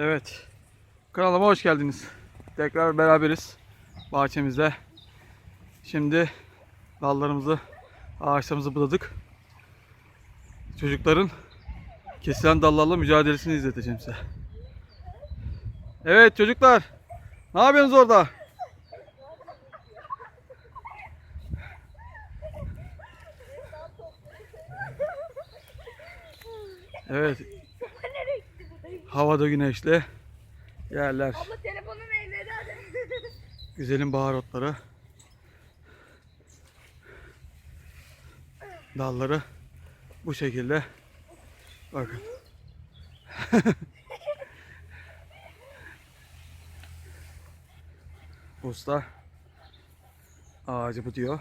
Evet. Kanalıma hoş geldiniz. Tekrar beraberiz. Bahçemizde. Şimdi dallarımızı, ağaçlarımızı budadık. Çocukların kesilen dallarla mücadelesini izleteceğim size. Evet çocuklar. Ne yapıyorsunuz orada? Evet. Havada güneşli yerler. Abla telefonun elleri hadi. Güzelim bahar otları. Dalları bu şekilde. Bakın. Usta ağacı bu diyor.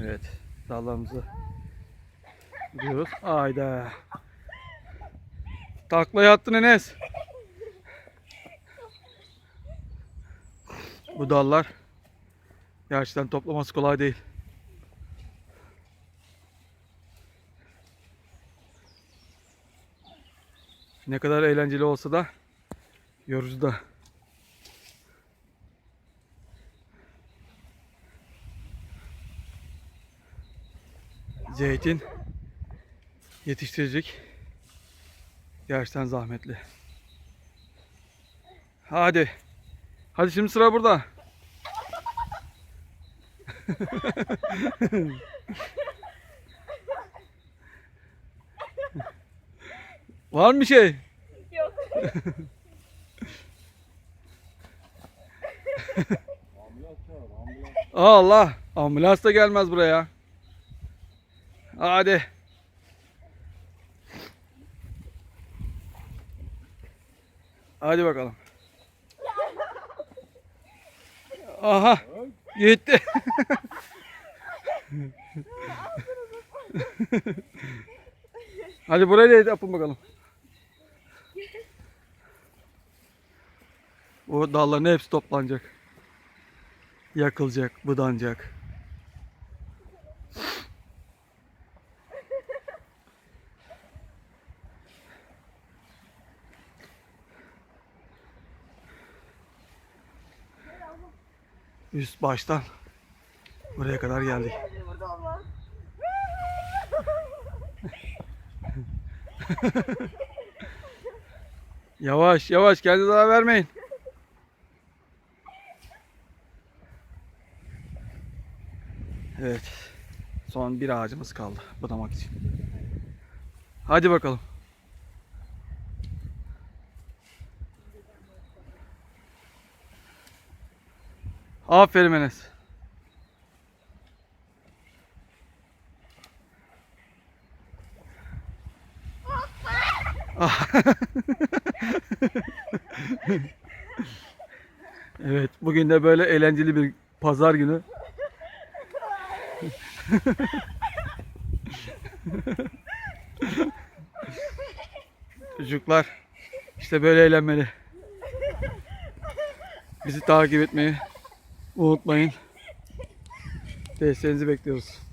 Evet, dallarımızı diyoruz. Ayda. Taklaya attın Enes. Bu dallar gerçekten toplaması kolay değil. Ne kadar eğlenceli olsa da yorucu da. Zeytin yetiştirecek. Gerçekten zahmetli. Hadi. Hadi şimdi sıra burada. Var mı bir şey? Yok. Allah. Ambulans da gelmez buraya. Hadi. Hadi bakalım. Aha. Gitti. Hadi buraya da yapın bakalım. O dalların hepsi toplanacak. Yakılacak, budanacak. Üst baştan buraya kadar geldik. Yavaş yavaş kendinize zarar vermeyin. Evet. Son bir ağacımız kaldı budamak için. Hadi bakalım. Aferin Enes. Evet, bugün de böyle eğlenceli bir pazar günü. Çocuklar işte böyle eğlenmeli. Bizi takip etmeyi unutmayın. Desteğinizi bekliyoruz.